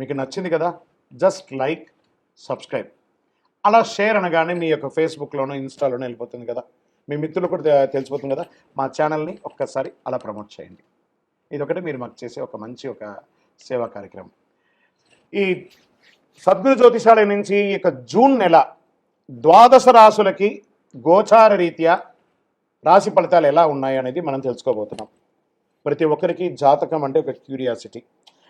మీకు నచ్చింది కదా జస్ట్ లైక్ సబ్స్క్రైబ్ అలా షేర్ అనగానే మీ యొక్క ఫేస్బుక్లోనో ఇన్స్టాలోనో వెళ్ళిపోతుంది కదా. మీ మిత్రులు కూడా తెలిసిపోతుంది కదా. మా ఛానల్ని ఒక్కసారి అలా ప్రమోట్ చేయండి. ఇది ఒకటి మీరు మాకు చేసే ఒక మంచి ఒక సేవా కార్యక్రమం. ఈ సద్గురు జ్యోతిషాలయం నుంచి ఈ యొక్క జూన్ నెల ద్వాదశ రాసులకి గోచార రీత్యా రాశి ఫలితాలు ఎలా ఉన్నాయి అనేది మనం తెలుసుకోబోతున్నాం. ప్రతి ఒక్కరికి జాతకం అంటే ఒక క్యూరియాసిటీ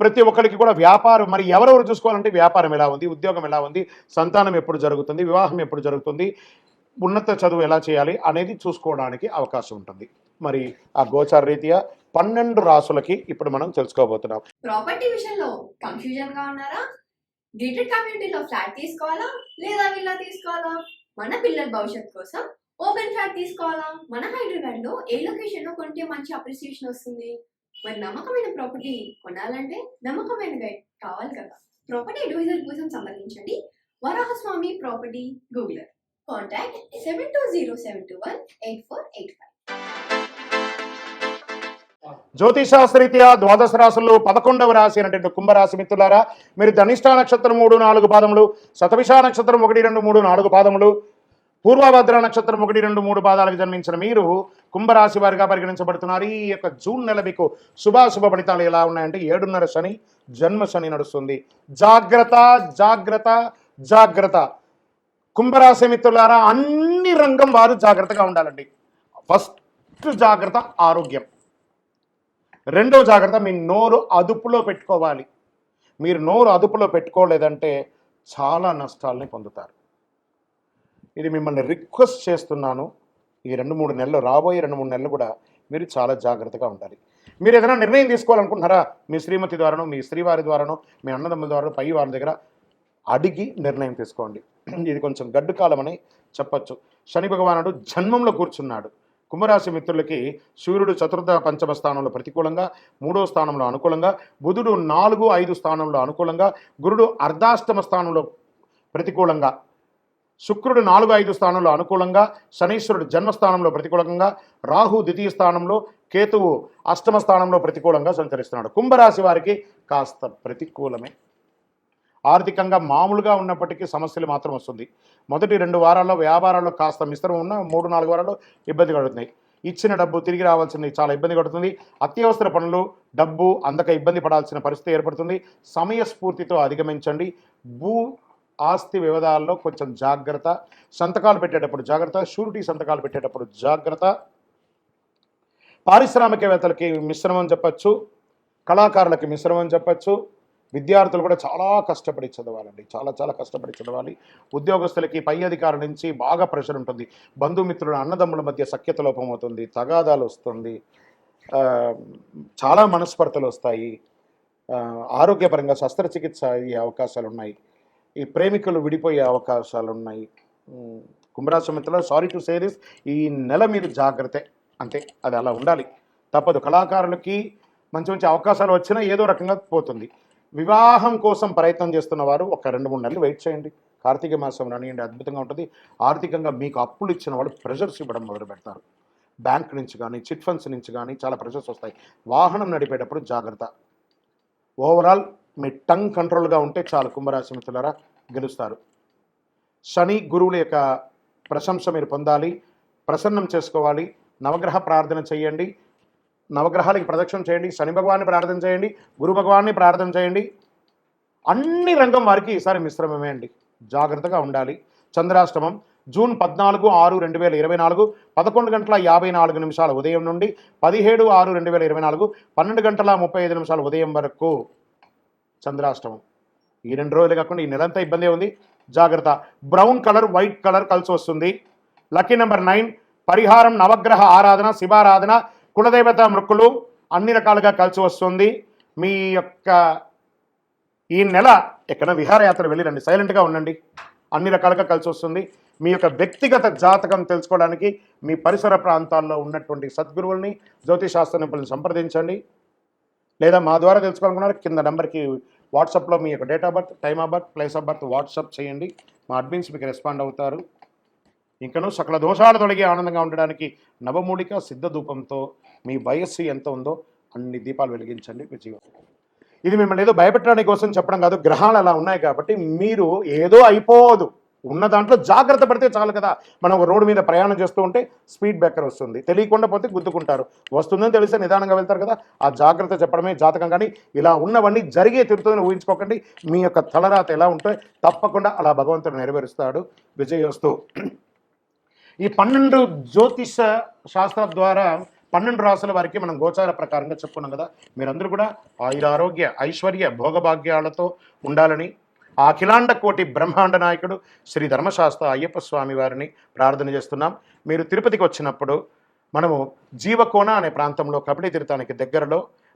ప్రతి ఒక్కరికి కూడా వ్యాపారం మరి ఎవరెవరు చూసుకోవాలంటే వ్యాపారం ఎలా ఉంది ఉద్యోగం ఎలా ఉంది సంతానం ఎప్పుడు జరుగుతుంది వివాహం ఎప్పుడు జరుగుతుంది ఉన్నత చదువు ఎలా చేయాలి అనేది చూసుకోవడానికి అవకాశం ఉంటుంది. మరి ఆ గోచార రీత్యా పన్నెండు రాసులకి ఇప్పుడు మనం తెలుసుకోబోతున్నాం. ప్రాపర్టీ విషయంలో కన్ఫ్యూజన్గా ఉన్నారా? గేటెడ్ కమ్యూనిటీలో ఫ్లాట్ తీసుకోవాలా? లేదా విల్లా తీసుకోవాలా? మన పిల్లల భవిష్యత్ కోసం ఓపెన్ ఫ్లాట్ తీసుకోవాలా? మన హైదరాబాద్లో ఏ లొకేషన్లో కొంటే మంచి అప్రిసియేషన్ వస్తుంది? మరి నమ్మకమైన ప్రాపర్టీ కొనాలంటే నమ్మకమైన గైడ్ కావాలి కదా. ప్రాపర్టీ అడ్వైజర్ కోసం సంబంధించండి. Varahaswamy property గూగులర్ contact seven two zero seven two one eight four eight five జ్యోతిషాస్త్రీత్యా ద్వాదశ రాశుల్లో పదకొండవ రాశి అనేటువంటి కుంభరాశి మిత్రులారా మీరు ధనిష్ట నక్షత్రం మూడు నాలుగు పాదములు శతవిష నక్షత్రం ఒకటి రెండు మూడు నాలుగు పాదములు పూర్వభద్ర నక్షత్రం ఒకటి రెండు మూడు పాదాలకు జన్మించిన మీరు కుంభరాశి వారిగా పరిగణించబడుతున్నారు. ఈ యొక్క జూన్ నెల మీకు శుభాశుభ ఫలితాలు ఎలా ఉన్నాయంటే ఏడున్నర శని జన్మ శని నడుస్తుంది. జాగ్రత్త జాగ్రత్త జాగ్రత్త. కుంభరాశి మిత్రులారా అన్ని రంగం వారు జాగ్రత్తగా ఉండాలండి. ఫస్ట్ జాగ్రత్త ఆరోగ్యం. రెండో జాగ్రత్త మీ నోరు అదుపులో పెట్టుకోవాలి. మీరు నోరు అదుపులో పెట్టుకోలేదంటే చాలా నష్టాలని పొందుతారు. ఇది మిమ్మల్ని రిక్వెస్ట్ చేస్తున్నాను. ఈ రెండు మూడు నెలలు రాబోయే రెండు మూడు నెలలు కూడా మీరు చాలా జాగ్రత్తగా ఉండాలి. మీరు ఏదైనా నిర్ణయం తీసుకోవాలనుకుంటున్నారా? మీ శ్రీమతి ద్వారానో మీ స్త్రీవారి ద్వారానో మీ అన్నదమ్ముల ద్వారా పై వారి దగ్గర అడిగి నిర్ణయం తీసుకోండి. ఇది కొంచెం గడ్డు కాలం అని చెప్పచ్చు. శని భగవానుడు జన్మంలో కూర్చున్నాడు. కుంభరాశి మిత్రులకి సూర్యుడు చతుర్థ పంచమ స్థానంలో ప్రతికూలంగా మూడో స్థానంలో అనుకూలంగా బుధుడు నాలుగు ఐదు స్థానంలో అనుకూలంగా గురుడు అర్ధాష్టమ స్థానంలో ప్రతికూలంగా శుక్రుడు నాలుగు ఐదు స్థానంలో అనుకూలంగా శనీశ్వరుడు జన్మస్థానంలో ప్రతికూలంగా రాహు ద్వితీయ స్థానంలో కేతువు అష్టమ స్థానంలో ప్రతికూలంగా సంచరిస్తున్నాడు. కుంభరాశి వారికి కాస్త ప్రతికూలమే. ఆర్థికంగా మామూలుగా ఉన్నప్పటికీ సమస్యలు మాత్రం వస్తుంది. మొదటి రెండు వారాల్లో వ్యాపారాల్లో కాస్త మిశ్రమం ఉన్న మూడు నాలుగు వారాల్లో ఇబ్బంది కడుతున్నాయి ఇచ్చిన డబ్బు తిరిగి రావాల్సింది చాలా ఇబ్బంది పడుతుంది అత్యవసర పనులు డబ్బు అందక ఇబ్బంది పడాల్సిన పరిస్థితి ఏర్పడుతుంది. సమయస్ఫూర్తితో అధిగమించండి. భూ ఆస్తి వివాదాల్లో కొంచెం జాగ్రత్త. సంతకాలు పెట్టేటప్పుడు జాగ్రత్త. షూరిటీ సంతకాలు పెట్టేటప్పుడు జాగ్రత్త. పారిశ్రామికవేత్తలకి మిశ్రమం చెప్పచ్చు. కళాకారులకి మిశ్రమం చెప్పచ్చు. విద్యార్థులు కూడా చాలా కష్టపడి చదవాలండి. చాలా చాలా కష్టపడి చదవాలి. ఉద్యోగస్తులకి పై అధికారుల నుంచి బాగా ప్రెషర్ ఉంటుంది. బంధుమిత్రుల అన్నదమ్ముల మధ్య సఖ్యత లోపం అవుతుంది. తగాదాలు వస్తుంది. చాలా మనస్పర్ధలు వస్తాయి. ఆరోగ్యపరంగా శస్త్రచికిత్స అయ్యే అవకాశాలు ఉన్నాయి ఈ ప్రేమికులు విడిపోయే అవకాశాలు ఉన్నాయి ఉమ్, కుంభరాశి మిత్రులు సారీ టు సేరీస్ ఈ నెల మీరు జాగ్రత్త. అంతే అది అలా ఉండాలి. తప్పదు. కళాకారులకి మంచి మంచి అవకాశాలు వచ్చినా ఏదో రకంగా పోతుంది. వివాహం కోసం ప్రయత్నం చేస్తున్న వారు ఒక రెండు మూడు నెలలు వెయిట్ చేయండి. కార్తీక మాసం రానియండి అద్భుతంగా ఉంటుంది. ఆర్థికంగా మీకు అప్పులు ఇచ్చిన వాళ్ళు ప్రెషర్స్ ఇవ్వడం మొదలు పెడతారు. బ్యాంక్ నుంచి కానీ చిట్ ఫండ్స్ నుంచి కానీ చాలా ప్రెషర్స్ వస్తాయి. వాహనం నడిపేటప్పుడు జాగ్రత్త. ఓవరాల్ మీ టంగ్ కంట్రోల్గా ఉంటే చాలు కుంభరాశి మిత్రులారా గెలుస్తారు. శని గురువుల యొక్క ప్రశంస మీరు పొందాలి ప్రసన్నం చేసుకోవాలి నవగ్రహ ప్రార్థన చేయండి నవగ్రహాలకి ప్రదక్షిణ చేయండి శని భగవాన్ని ప్రార్థన చేయండి గురు భగవాన్ని ప్రార్థన చేయండి. అన్ని రంగం వారికి ఈసారి మిశ్రమమే అండి. జాగ్రత్తగా ఉండాలి. చంద్రాష్టమం జూన్ పద్నాలుగు ఆరు రెండు వేల ఇరవై నాలుగు పదకొండు గంటల యాభై నాలుగు నిమిషాల ఉదయం నుండి పదిహేడు ఆరు రెండు వేల ఇరవై నాలుగు పన్నెండు గంటల ముప్పై ఐదు నిమిషాల ఉదయం వరకు. చంద్రాష్టమం. ఈ రెండు రోజులు కాకుండా ఈ నెలంతా ఇబ్బంది ఉంది. జాగ్రత్త. బ్రౌన్ కలర్ వైట్ కలర్ కలిసి వస్తుంది. లక్కీ నెంబర్ నైన్ పరిహారం నవగ్రహ ఆరాధన శివారాధన కులదేవత మృక్కులు అన్ని రకాలుగా కలిసి వస్తుంది. మీ యొక్క ఈ నెల ఎక్కడ విహారయాత్ర వెళ్ళిరండి సైలెంట్గా ఉండండి. అన్ని రకాలుగా కలిసి వస్తుంది. మీ యొక్క వ్యక్తిగత జాతకం తెలుసుకోవడానికి మీ పరిసర ప్రాంతాల్లో ఉన్నటువంటి సద్గురువుల్ని జ్యోతిశాస్త్ర నిపుణులను సంప్రదించండి. లేదా మా ద్వారా తెలుసుకోవాలనుకున్నారు? కింద నెంబర్కి వాట్సాప్లో మీ యొక్క date of birth time of birth place of birth WhatsApp చేయండి. మా అడ్మిన్స్ మీకు రెస్పాండ్ అవుతారు. ఇంకను సకల దోషాలు తొలగి ఆనందంగా ఉండడానికి నవమూలిక సిద్ధ ధూపంతో మీ వయస్సు ఎంత ఉందో అన్ని దీపాలు వెలిగించండి విజయం ఇది మిమ్మల్ని ఏదో భయపెట్టడానికి కోసం చెప్పడం కాదు గ్రహాలు అలా ఉన్నాయి కాబట్టి మీరు ఏదో అయిపోదు. ఉన్న దాంట్లో జాగ్రత్త పడితే చాలు కదా. మనం ఒక రోడ్డు మీద ప్రయాణం చేస్తూ ఉంటే స్పీడ్ బ్రేకర్ వస్తుంది. తెలియకుండా పోతే గుద్దుకుంటారు. వస్తుందని తెలిస్తే నిదానంగా వెళ్తారు కదా. ఆ జాగ్రత్త చెప్పడమే జాతకం. కానీ ఇలా ఉన్నవన్నీ జరిగే తిరుగుతుందని ఊహించుకోకండి. మీ యొక్క తలరాత ఎలా ఉంటే తప్పకుండా అలా భగవంతుడు నెరవేరుస్తాడు. విజయోస్తు ఈ పన్నెండు జ్యోతిష శాస్త్ర ద్వారా పన్నెండు రాసుల వారికి మనం గోచార ప్రకారంగా చెప్పుకున్నాం కదా. మీరందరూ కూడా ఆయుర ఆరోగ్య ఐశ్వర్య భోగభాగ్యాలతో ఉండాలని ఆ అఖిలాండ కోటి బ్రహ్మాండ నాయకుడు శ్రీ ధర్మశాస్త్ర అయ్యప్ప స్వామి వారిని ప్రార్థన చేస్తున్నాం. మీరు తిరుపతికి వచ్చినప్పుడు మనము జీవకోన అనే ప్రాంతంలో కపిలి తీర్థానికి దగ్గరలో